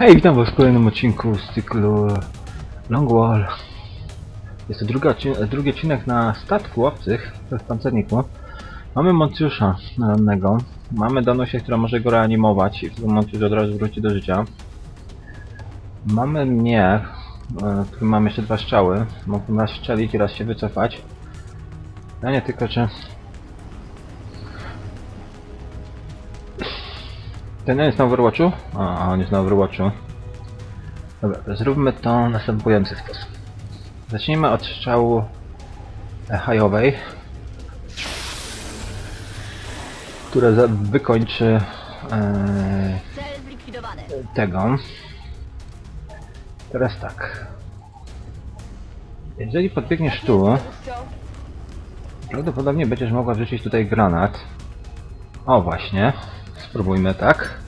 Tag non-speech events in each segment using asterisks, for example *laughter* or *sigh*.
Hej, witam was w kolejnym odcinku z cyklu Long Wall. Jest to druga, drugi odcinek na statku obcych, w pancerniku. Mamy Moncjusza rannego. Mamy Danusię, która może go reanimować i wtedy Moncjusz od razu wróci do życia. Mamy mnie, e, w którym mam jeszcze dwa strzały. Mogę raz strzelić i raz się wycofać. Ja nie tylko czy... Ten nie jest na Overwatchu? A, on jest na Overwatchu. Dobra, zróbmy to w następujący sposób. Zacznijmy od strzału hajowej, która wykończy e, tego. Teraz tak. Jeżeli podbiegniesz tu, prawdopodobnie będziesz mogła wrzucić tutaj granat. O właśnie. Spróbujmy tak.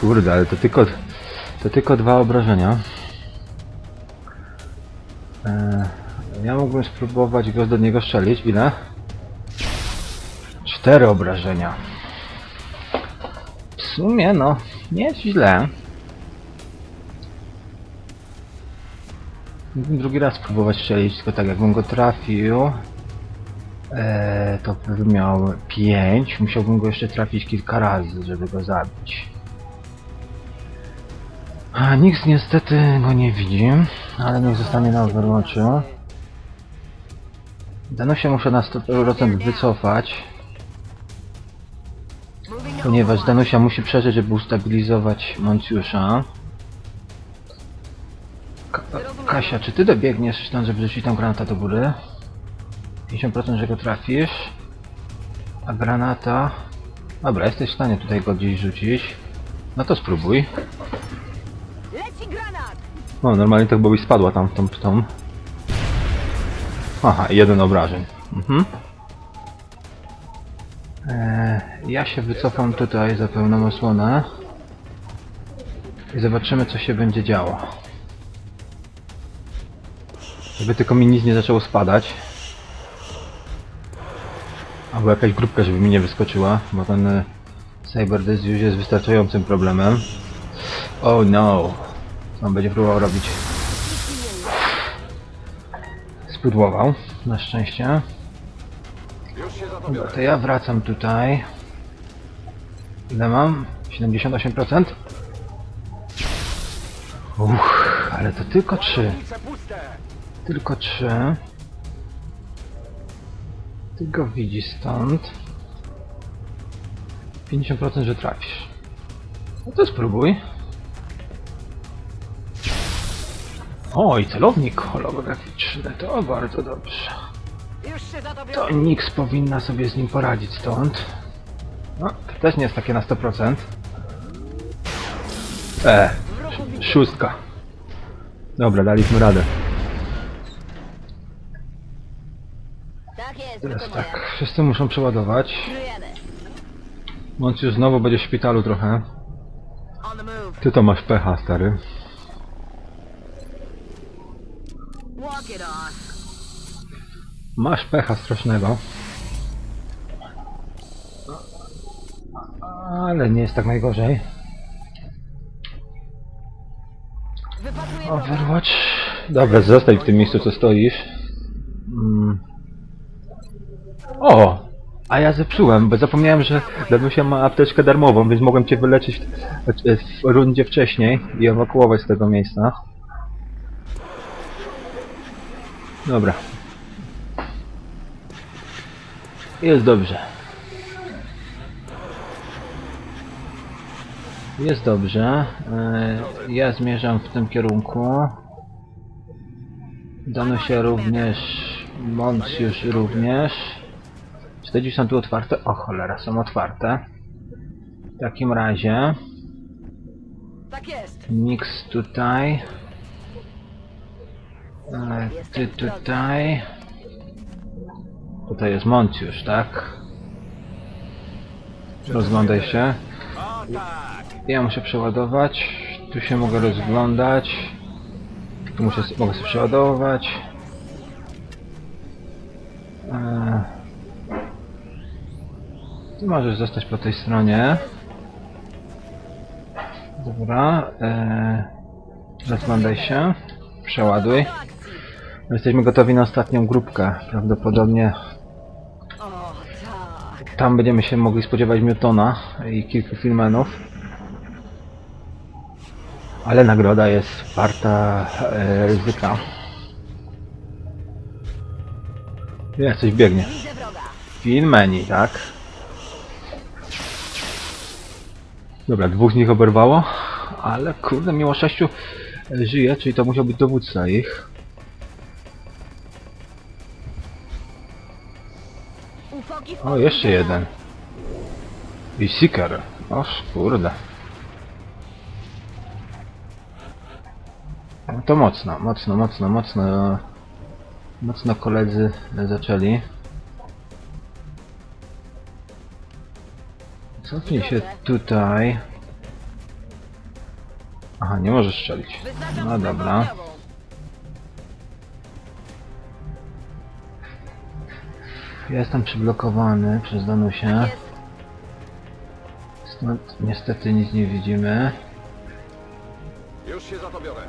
Kurde, ale to tylko, to tylko dwa obrażenia. Eee, ja mógłbym spróbować go do niego strzelić. Ile? Cztery obrażenia. W sumie, no, nie źle. Mógłbym drugi raz spróbować strzelić, tylko tak jakbym go trafił, e, to bym miał 5. Musiałbym go jeszcze trafić kilka razy, żeby go zabić. A nikt niestety go nie widzi, ale niech zostanie na Overwatchu. Danusia muszę na 100% wycofać, ponieważ Danusia musi przeżyć, żeby ustabilizować Moncjusza. Ka Kasia, czy ty dobiegniesz tam, żeby rzucić tam granata do góry? 50% że go trafisz. A granata... Dobra, jesteś w stanie tutaj go gdzieś rzucić. No to spróbuj. No, normalnie to chyba byś spadła tam w tą, w tą. Aha, jeden obrażeń. Mhm. Eee, ja się wycofam tutaj za pełną osłonę. I zobaczymy co się będzie działo. Żeby tylko mi nic nie zaczęło spadać. Albo jakaś grupka, żeby mi nie wyskoczyła, bo ten e, Cyber już jest wystarczającym problemem. Oh no. Co on będzie próbował robić? Spudłował, na szczęście. Dobra, to ja wracam tutaj. Ile mam? 78%? Uff, ale to tylko 3. Tylko 3. Ty go widzisz stąd. 50% że trafisz. No to spróbuj. O, i celownik holograficzny, to bardzo dobrze. To Nix powinna sobie z nim poradzić stąd. No, to też nie jest takie na 100%. E, szóstka. Dobra, daliśmy radę. Teraz tak, wszyscy muszą przeładować. Kryjemy. Mąciu znowu będzie w szpitalu trochę. On the move. Ty to masz pecha, stary. Walk it on. Masz pecha strasznego. Ale nie jest tak najgorzej. Wypatruję wroga. Overwatch. Dobra, zostań w tym miejscu, co stoisz. Mm. O! A ja zepsułem, bo zapomniałem, że Danusia ma apteczkę darmową, więc mogłem cię wyleczyć w, rundzie wcześniej i ewakuować z tego miejsca. Dobra. Jest dobrze. Jest dobrze. E, Ja zmierzam w tym kierunku. Danusia również. Moncjusz również. Czy te są tu otwarte? O cholera, są otwarte. W takim razie Tak jest. Nix tutaj. E, Ty tutaj. Tutaj jest Moncjusz, tak? Rozglądaj się. Ja muszę przeładować. Tu się mogę rozglądać. Tu muszę, mogę sobie przeładować. Eee, Ty możesz zostać po tej stronie. Dobra. E, rozglądaj się. Przeładuj. Akcji. Jesteśmy gotowi na ostatnią grupkę. Prawdopodobnie tam będziemy się mogli spodziewać Newtona i kilku filmenów. Ale nagroda jest warta e, ryzyka. Nie, coś biegnie. Filmeni, tak? Dobra, dwóch z nich oberwało, ale kurde, mimo sześciu e, żyje, czyli to musiał być dowódca ich. O, jeszcze jeden. I Seeker. Oż kurde. No to mocno, mocno, mocno, mocno. Mocno koledzy zaczęli. Cofnij się tutaj. Aha, nie możesz strzelić. No dobra. Ja jestem przyblokowany przez Danusię. Stąd niestety nic nie widzimy. Już się za to biorę.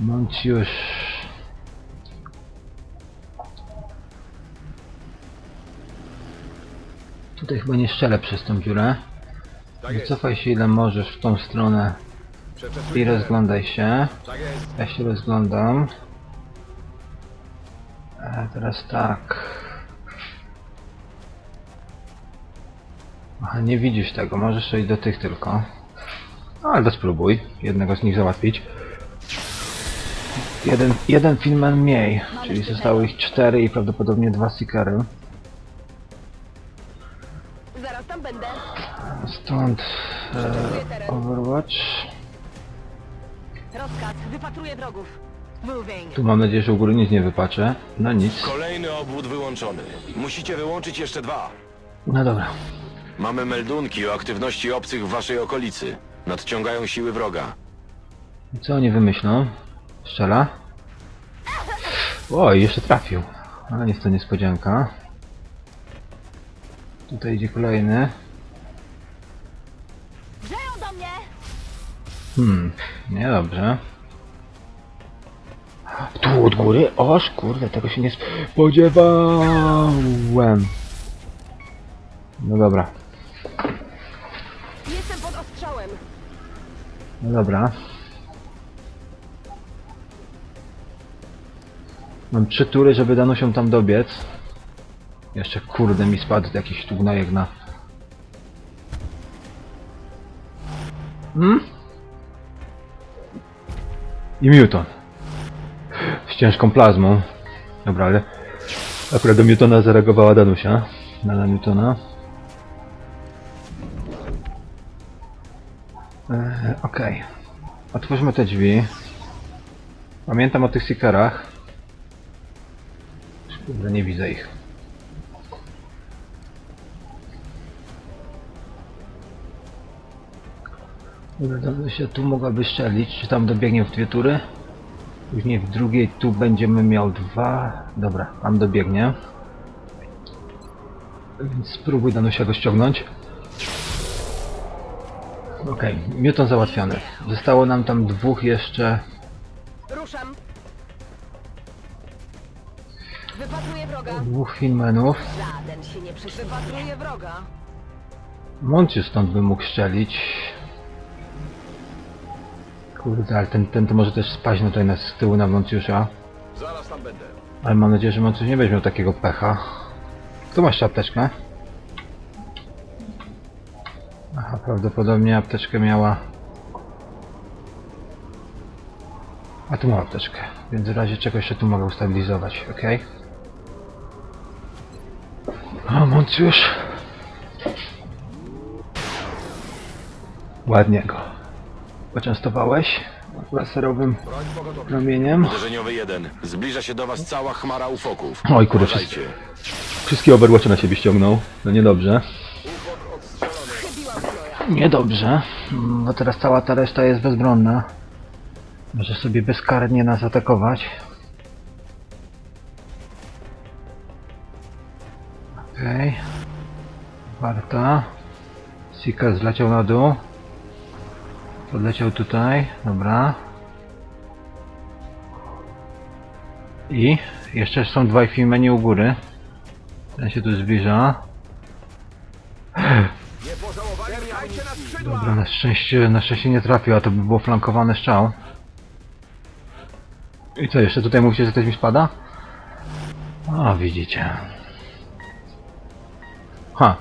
Monciusz. Tutaj chyba nie szczelę przez tą dziurę. Tak. Wycofaj się ile możesz w tą stronę i rozglądaj się. Ja się rozglądam. A teraz tak. Aha, nie widzisz tego, możesz iść do tych tylko. No, ale to spróbuj jednego z nich załatwić. Jeden, jeden filmen mniej, czyli zostało ich cztery i prawdopodobnie dwa seekery. Stąd e, Overwatch. Rozkaz. Wypatruję wrogów. Moving. Tu mam nadzieję, że u góry nic nie wypaczę. No nic. Kolejny obwód wyłączony. Musicie wyłączyć jeszcze dwa. No dobra. Mamy meldunki o aktywności obcych w waszej okolicy. Nadciągają siły wroga. Co oni wymyślą? Strzela? Oj, jeszcze trafił. Ale jest to niespodzianka. Tutaj idzie kolejny. Hmm, niedobrze. Tu od góry? Oż kurde, tego się nie spodziewałem. No dobra, Jestem pod ostrzałem. no dobra. Mam trzy tury, żeby Danusią tam dobiec. Jeszcze kurde mi spadł jakiś tu na... Hmm? I Muton. Z ciężką plazmą. Dobra, ale... Akurat do Mutona zareagowała Danusia. Na Newtona. Eee, Okej. Otwórzmy te drzwi. Pamiętam o tych seekerach. Nie widzę ich. Się tu mogłaby strzelić. Czy tam dobiegnie w dwie tury? Później w drugiej tu będziemy miał dwa. Dobra, tam dobiegnie. Więc spróbuj Danusia go ściągnąć. Okej, Newton załatwiony. Zostało nam tam dwóch jeszcze. Ruszam. Wypatruję wroga. Dwóch filmenów. Żaden się nie przyszedł. Wypatruję wroga. Monciu stąd by mógł strzelić. Kurde, ale ten, ten to może też spaść tutaj na, z tyłu na Monciusza. Zaraz tam będę. Ale mam nadzieję, że Monciusz nie będzie miał takiego pecha. Tu masz apteczkę. Aha, prawdopodobnie apteczkę miała... A tu mam apteczkę, więc w razie czego jeszcze tu mogę ustabilizować, ok? O, Monciusz! Ładnie go. Poczęstowałeś laserowym promieniem. Uderzeniowy jeden. Zbliża się do was cała chmara ufoków. Oj, kurde, Uważajcie. Wszystkie Overwatche na siebie ściągnął. No niedobrze. Niedobrze, mm, bo teraz cała ta reszta jest bezbronna. Może sobie bezkarnie nas atakować. Okej. Warta. Seeker zleciał na dół. Podleciał tutaj. Dobra. I jeszcze są dwa menu u góry. Ten się tu zbliża. Dobra, na szczęście, na szczęście nie trafił, a to by było flankowane strzał. I co, jeszcze tutaj mówicie, że ktoś mi spada? O, widzicie. Ha!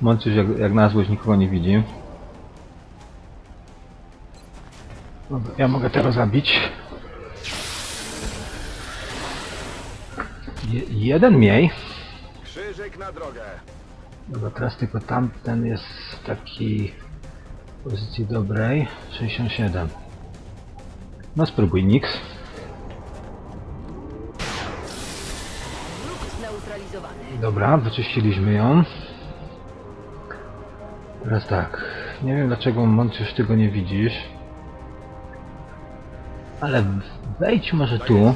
Mąciusz jak, jak na złość nikogo nie widzi. Dobra, ja mogę tego zabić. Je, jeden mniej. Krzyżyk na drogę. Dobra, teraz tylko tamten jest w takiej pozycji dobrej. 67. No spróbuj Nix. Dobra, wyczyściliśmy ją. Teraz tak. Nie wiem dlaczego Montjusz tego nie widzisz. Ale wejdź może tu.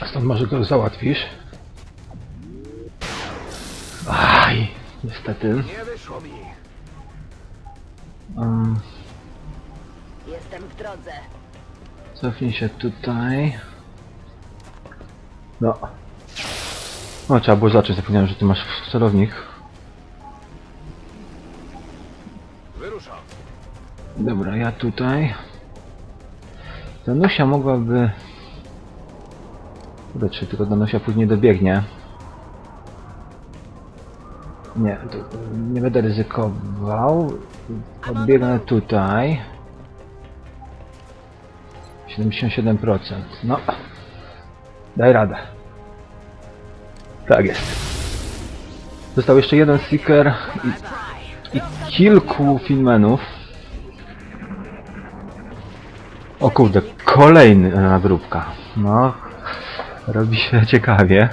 A stąd może go załatwisz. Aj, niestety. Nie wyszło mi. Um, Jestem w drodze. Cofnij się tutaj. No. No, trzeba było zacząć, zapomniałem, że ty masz celownik. Dobra, ja tutaj. Danusia mogłaby... Kurde, tylko Danusia później dobiegnie? Nie, nie będę ryzykował. Odbiegnę tutaj. 77%. No. Daj radę. Tak jest. Został jeszcze jeden seeker i, i kilku filmenów. O kurde, kolejna grupka. No, robi się *laughs* ciekawie.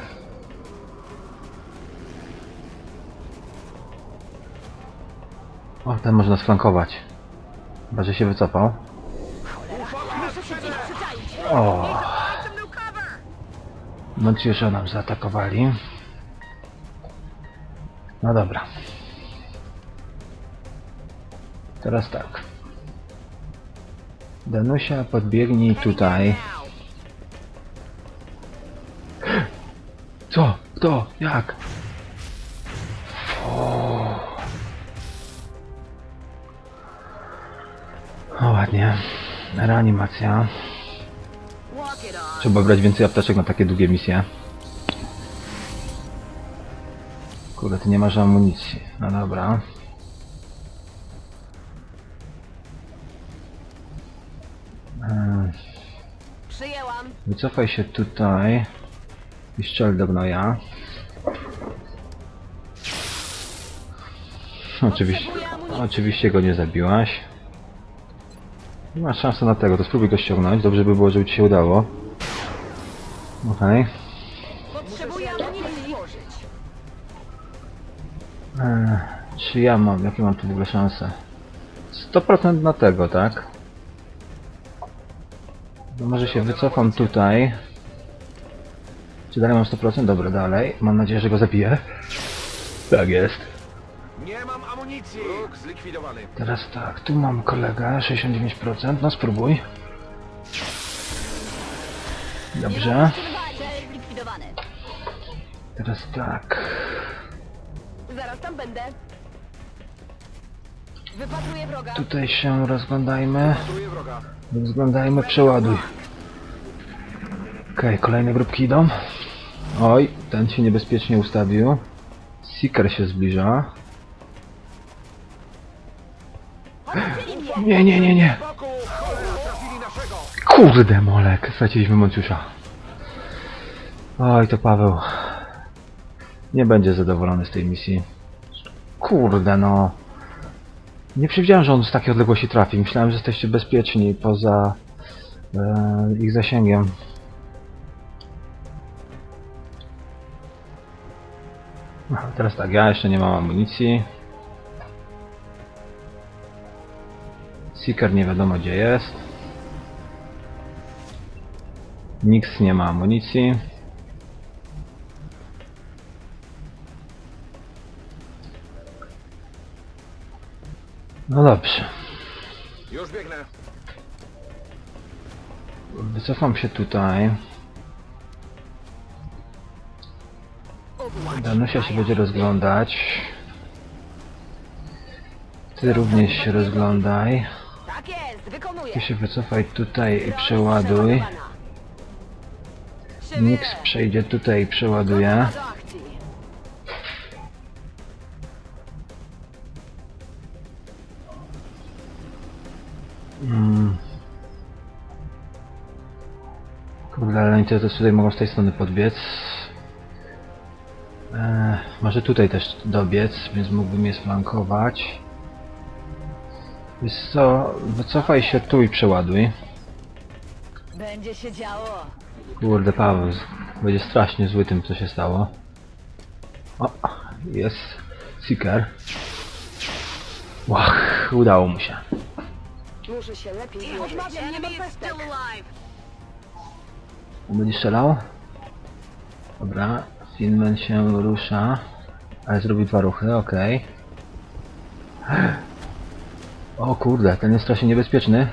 O, ten można sflankować. Chyba, że się wycofał. O. Montjusze nam zaatakowali. No dobra. Teraz tak. Danusia, podbiegnij tutaj. Co? Kto? Jak? O, ładnie. Reanimacja. Trzeba brać więcej apteczek na takie długie misje. Kurde, ty nie masz amunicji. No dobra. Wycofaj się tutaj i strzel do gnoja. Oczywiście, oczywiście go nie zabiłaś. Nie masz szansy na tego, to spróbuj go ściągnąć. Dobrze by było, żeby ci się udało. Okej. Potrzebuję amunicji. Eee, Czy ja mam, jakie mam tu w ogóle szanse? 100% na tego, tak? No może się wycofam tutaj. Czy dalej mam 100%? Dobra, dalej. Mam nadzieję, że go zabiję. Tak jest. Nie mam amunicji. Zlikwidowany. Teraz tak, tu mam kolegę, 69%. No spróbuj. Dobrze. Cel zlikwidowany. Teraz tak. Zaraz tam będę. Wypatruję wroga. Tutaj się rozglądajmy. Rozglądajmy, przeładuj. Okej, kolejne grupki idą. Oj, ten się niebezpiecznie ustawił. Seeker się zbliża. Nie, nie, nie, nie. Kurde molek, straciliśmy Monciusza. Oj, to Paweł. Nie będzie zadowolony z tej misji. Kurde no. Nie przewidziałem, że on z takiej odległości trafi. Myślałem, że jesteście bezpieczni poza e, ich zasięgiem. Aha, teraz tak, ja jeszcze nie mam amunicji. Seeker nie wiadomo gdzie jest. Nix nie ma amunicji. No dobrze. Już biegnę. Wycofam się tutaj. Danusia się będzie rozglądać. Ty również się rozglądaj. Tak jest, wykonuję. Ty się wycofaj tutaj i przeładuj. Nix przejdzie tutaj i przeładuje. Oni też tutaj mogą z tej strony podbiec. Eee, może tutaj też dobiec, więc mógłbym je flankować. Wiesz co, wycofaj się tu i przeładuj. Będzie się działo. Kurde, Paweł, będzie strasznie zły tym, co się stało. O, jest Seeker. Łach, udało mu się. Muszę się lepiej Odmawiam, nie mam pestek. Będzie strzelał? Dobra, Finman się rusza. Ale zrobił dwa ruchy, okej. O kurde, ten jest strasznie niebezpieczny.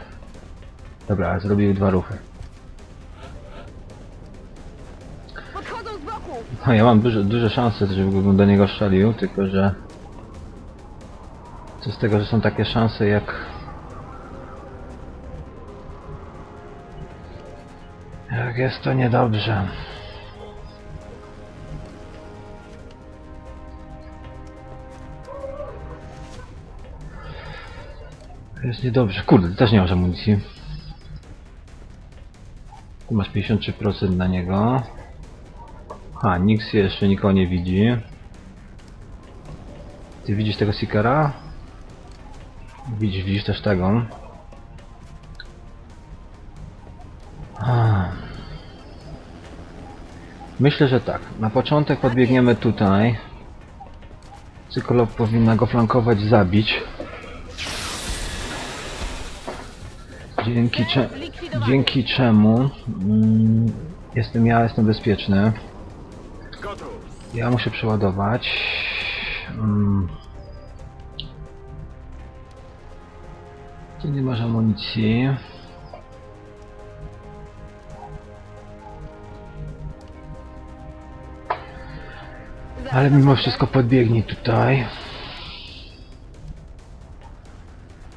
Dobra, zrobił dwa ruchy. No ja mam duże, duże szanse, żebym do niego strzelił, tylko że... Co z tego, że są takie szanse jak... Jak jest to niedobrze. Jest niedobrze. Kurde, też nie masz amunicji. Tu masz 53% na niego. A, nikt jeszcze nikogo nie widzi. Ty widzisz tego Seekera? Widzisz, widzisz też tego. Myślę, że tak. Na początek podbiegniemy tutaj. Cyklop powinna go flankować, zabić. Dzięki, cze dzięki czemu mm, jestem ja, jestem bezpieczny. Ja muszę przeładować. Mm. Tu nie masz amunicji. Ale mimo wszystko podbiegnij tutaj.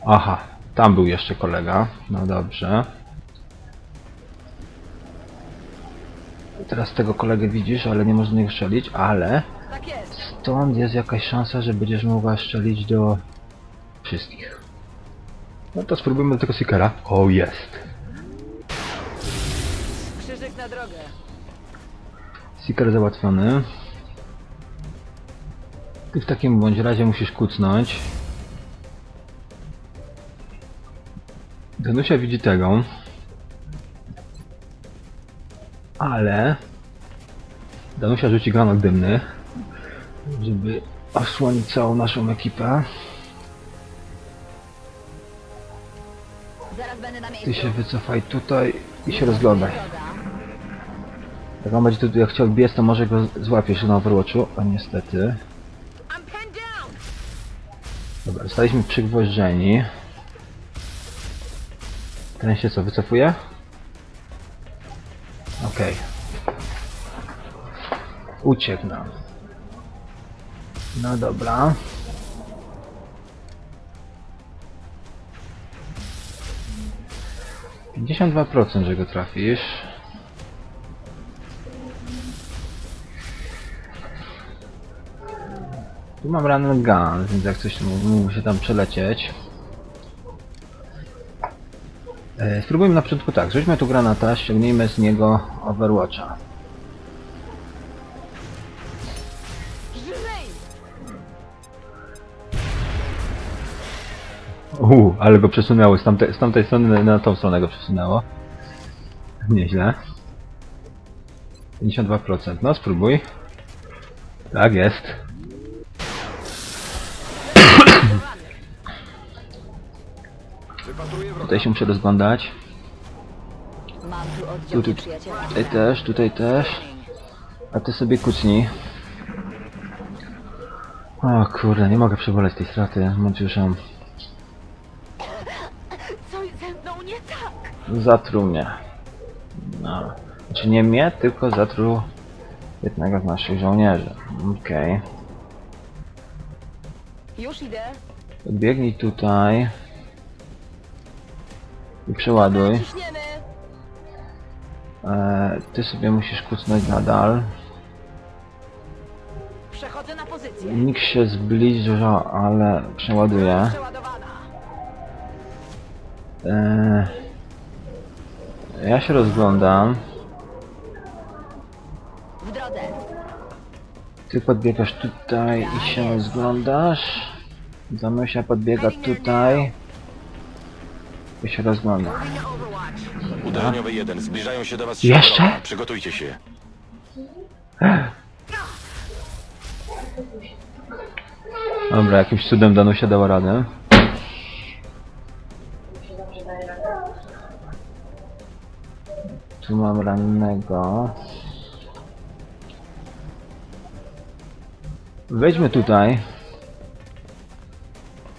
Aha, tam był jeszcze kolega. No dobrze. Teraz tego kolegę widzisz, ale nie można niego strzelić, ale Tak stąd jest jakaś szansa, że będziesz mogła strzelić do wszystkich. No to spróbujmy do tego Seekera. O, jest. Krzyżyk na drogę. Seeker załatwiony. Ty w takim bądź razie musisz kucnąć. Danusia widzi tego. Ale... Danusia rzuci granat dymny. Żeby osłonić całą naszą ekipę. Ty się wycofaj tutaj i się rozglądaj. Jak on będzie tu jak chciał biec, to może go złapiesz na Overwatchu, a niestety. Zostaliśmy przygwożdżeni. Ten się co, wycofuje? Okej. Uciekł nam. No dobra. Pięćdziesiąt dwa procent, że go trafisz. Tu mam run gun, więc jak coś mógł się tam przelecieć. E, spróbujmy na początku tak, rzućmy tu granata, ściągnijmy z niego Overwatcha. Uuu, ale go przesunęło z tamtej, z tamtej strony na tą stronę go przesunęło. Nieźle. 52%, no spróbuj. Tak jest. Tutaj się muszę rozglądać. Tu Tutaj, też, tutaj też. A ty sobie kucnij. O kurde, nie mogę przeboleć tej straty, Maciuszem. Tak. Zatruł mnie. No. Znaczy nie mnie, tylko zatruł jednego z naszych żołnierzy. Okej. Już idę. Biegnij tutaj. I przeładuj. E, ty sobie musisz kucnąć nadal. Przechodzę na pozycję. Nikt się zbliża, ale przeładuje. E, ja się rozglądam. W drodze. Ty podbiegasz tutaj i się rozglądasz. Zamusia podbiega tutaj. I się rozgląda. Uderzeniowy 1. Zbliżają się do was Jeszcze? Przygotujcie się. Dobra, jakimś cudem Danusia dała radę. Tu mam rannego. Wejdźmy tutaj.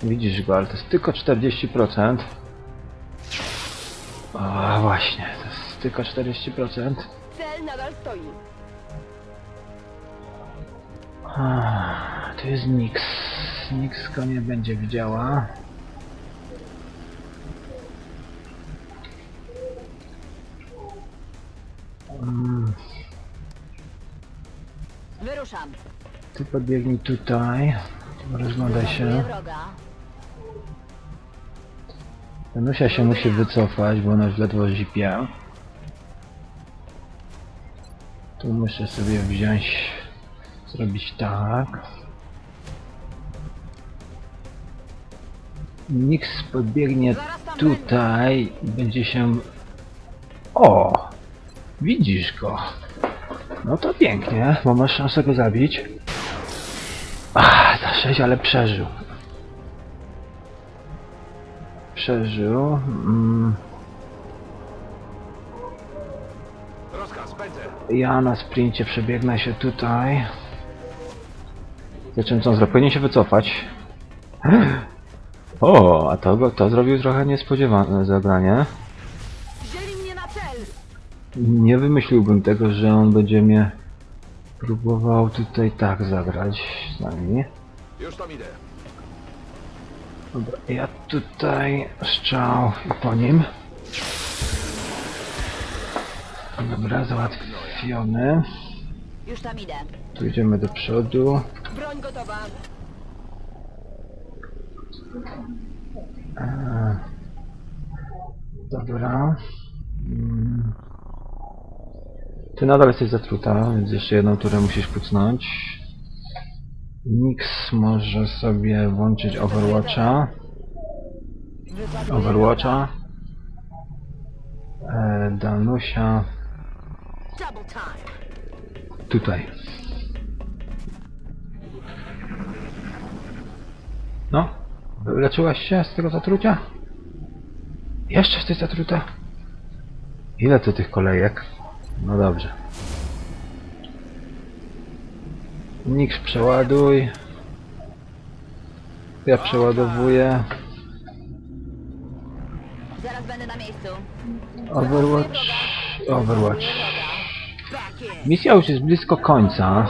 Widzisz go, ale to jest tylko 40%. O, właśnie, to jest tylko 40%. Cel nadal stoi. Ah, To jest Nix. Nix go nie będzie widziała. Mm, Wyruszam. Ty podbiegnij tutaj. Rozglądaj się. Wroga. Danusia się musi wycofać, bo ona już ledwo zipie. Tu muszę sobie wziąć, zrobić tak. Nix podbiegnie tutaj i będzie się... O! Widzisz go. No to pięknie, bo masz szansę go zabić. Ach, za 6, ale przeżył. Przeżył. Mm. Ja na sprincie przebiegnę się tutaj. Zacząłem co on zrobił? Powinien się wycofać. O, a to, to zrobił trochę niespodziewane zagranie. Nie wymyśliłbym tego, że on będzie mnie próbował tutaj tak zagrać z nami. Już tam idę. Dobra, ja tutaj strzał i po nim. Dobra, załatwiony. Już tam idę. Tu idziemy do przodu. Broń gotowa. Eee, Dobra. Mm. Ty nadal jesteś zatruta, więc jeszcze jedną turę musisz kucnąć. Nix może sobie włączyć Overwatcha. Overwatcha. E, Danusia tutaj. No, wyleczyłaś się z tego zatrucia? Jeszcze jesteś zatruta? Ile to tych kolejek? No dobrze. Nix przeładuj. Ja przeładowuję. Zaraz będę na miejscu. Overwatch. Overwatch. In. Misja już jest blisko końca.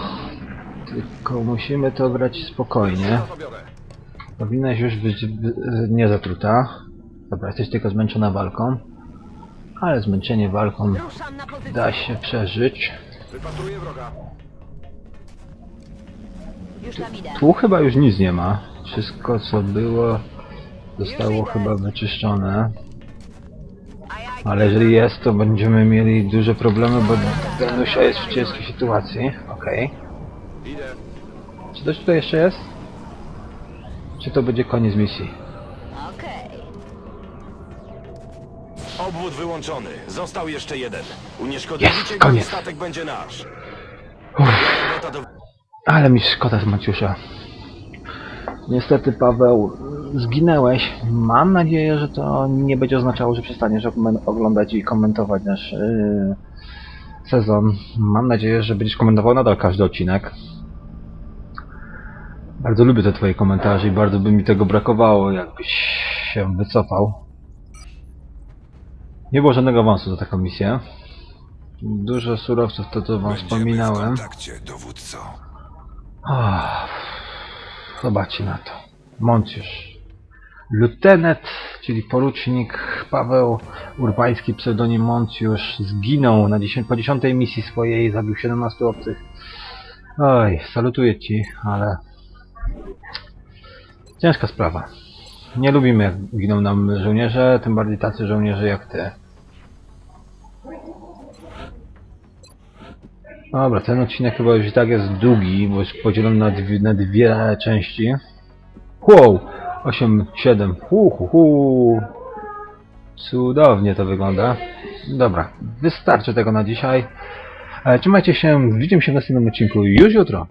Tylko musimy to grać spokojnie. Powinnaś już być w- nie zatruta. Dobra, jesteś tylko zmęczona walką. Ale zmęczenie walką da się przeżyć. Wypatruję wroga. Już tam idę. Tu chyba już nic nie ma. Wszystko co było zostało chyba wyczyszczone. Ale jeżeli jest, to będziemy mieli duże problemy, bo Danusia jest w ciężkiej sytuacji. Okej. Czy coś tutaj jeszcze jest? Czy to będzie koniec misji? Okej. Obwód wyłączony. Został jeszcze jeden. Unieszkodliwicie Jest, go i koniec. statek będzie nasz. Uff. Robota do... Ale mi szkoda z Maciusza. Niestety, Paweł, zginęłeś. Mam nadzieję, że to nie będzie oznaczało, że przestaniesz oglądać i komentować nasz yy, sezon. Mam nadzieję, że będziesz komentował nadal każdy odcinek. Bardzo lubię te twoje komentarze i bardzo by mi tego brakowało, jakbyś się wycofał. Nie było żadnego awansu za taką misję. Dużo surowców, to co wam Będziemy wspominałem. w kontakcie, dowódco. Ach, Zobaczcie na to. Moncjusz. Lutenet, czyli porucznik Paweł Urbański, pseudonim Moncjusz, zginął na 10, po 10 misji swojej, zabił 17 obcych. Oj, salutuję ci, ale... Ciężka sprawa. Nie lubimy jak giną nam żołnierze, tym bardziej tacy żołnierze jak ty. Dobra, ten odcinek chyba już i tak jest długi, bo jest podzielony na dwie, na dwie części. Wow! 8, 7. Hu, hu, hu. Cudownie to wygląda. Dobra, wystarczy tego na dzisiaj. E, Trzymajcie się, widzimy się w następnym odcinku już jutro.